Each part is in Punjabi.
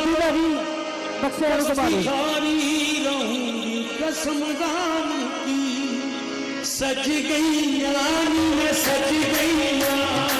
मदीना ही बख्शे रहूँगी कसम राम सज गई यानी मैं सज गई यानी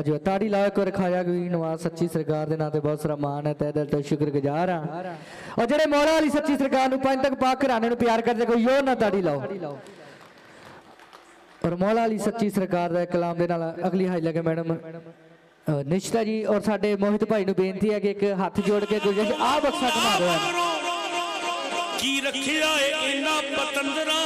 ਲਾਜੋ ਤਾੜੀ ਲਾਓ ਇੱਕ ਵਾਰ ਖਾਇਆ ਗਈ। ਨਵਾਜ਼ ਸੱਚੀ ਸਰਕਾਰ ਦੇ ਨਾਂ ਤੇ ਬਹੁਤ ਸਾਰਾ ਮਾਣ ਹੈ। ਤਹਿ ਦਿਲ ਤੋਂ ਸ਼ੁਕਰਗੁਜ਼ਾਰ ਆ ਔਰ ਜਿਹੜੇ ਮੌਲਾ ਵਾਲੀ ਸੱਚੀ ਸਰਕਾਰ ਨੂੰ ਪੰਜ ਤੱਕ ਪਾਕ ਘਰਾਣੇ ਨੂੰ ਪਿਆਰ ਕਰਦੇ ਕੋਈ ਨਾ ਤਾੜੀ ਲਾਓ। ਔਰ ਮੌਲਾ ਵਾਲੀ ਸੱਚੀ ਸਰਕਾਰ ਦਾ ਕਲਾਮ ਦੇ ਨਾਲ ਅਗਲੀ ਹਾਈ ਲਗੇ ਮੈਡਮ ਨਿਸ਼ਤਾ ਜੀ ਔਰ ਸਾਡੇ ਮੋਹਿਤ ਭਾਈ ਨੂੰ ਬੇਨਤੀ ਹੈ ਕਿ ਇੱਕ ਹੱਥ ਜੋੜ ਕੇ ਗੁਰਜਸ਼ ਆ ਬਖਸ਼ਾ ਘੁਮਾ ਦਿਓ। ਕੀ ਰੱਖਿਆ ਏ ਇਹਨਾਂ ਪਤੰਦਰਾਂ?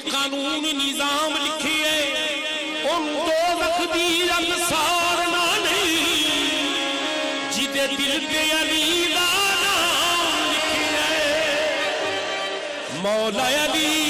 ਉਹਨੂੰ ਦੋ ਲੱਖ ਦੀ ਰੰਗ ਸਾਰਨਾ ਨਹੀਂ ਜਿਹਦੇ ਦਿਲ ਤੇ ਅਲੀ ਦਾ ਨਾਮ ਲਿਖਿਆ ਮੌਲਾ ਅਲੀ ਦਾ